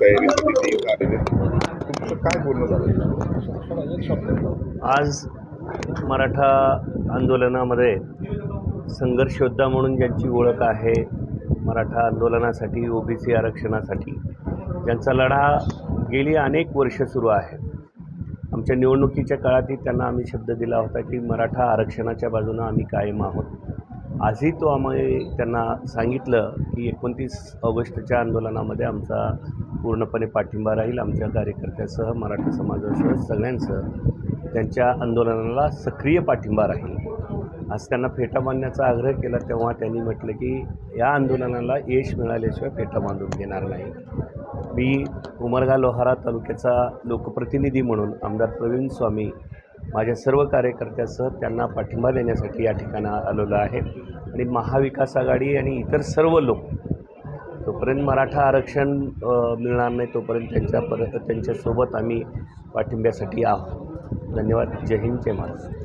तयारीसाठी ते आलेले तुमचं काय बोलणं झालं आज मराठा आंदोलनामध्ये संघर्षयोद्धा म्हणून ज्यांची ओळख आहे मराठा आंदोलनासाठी ओबीसी आरक्षणासाठी ज्यांचा लढा गेली अनेक वर्ष सुरू आहे. आमच्या निवडणुकीच्या काळातही त्यांना आम्ही शब्द दिला होता की मराठा आरक्षणाच्या बाजूनं आम्ही कायम आहोत. आजही तो आम्ही त्यांना सांगितलं की एकोणतीस ऑगस्टच्या आंदोलनामध्ये आमचा पूर्णपणे पाठिंबा राहील आमच्या कार्यकर्त्यासह मराठा समाजासह सगळ्यांसह. त्यांच्या आंदोलनाला सक्रिय पाठिंबा राहील. आज त्यांना फेटा बांधण्याचा आग्रह केला तेव्हा त्यांनी म्हटलं की या आंदोलनाला यश मिळाल्याशिवाय फेटा बांधून घेणार नाही. मी उमरगा लोहारा तालुक्याचा लोकप्रतिनिधी म्हणून आमदार प्रवीण स्वामी माझ्या सर्व कार्यकर्त्यासह त्यांना पाठिंबा देण्यासाठी या ठिकाणी आलेलो आहे. आणि महाविकास आघाडी आणि इतर सर्व लोक तोपर्यंत मराठा आरक्षण मिळणार नाही तोपर्यंत त्यांच्या परत त्यांच्यासोबत आम्ही पाठिंब्यासाठी आहोत. धन्यवाद. जय हिंद जय महाराष्ट्र.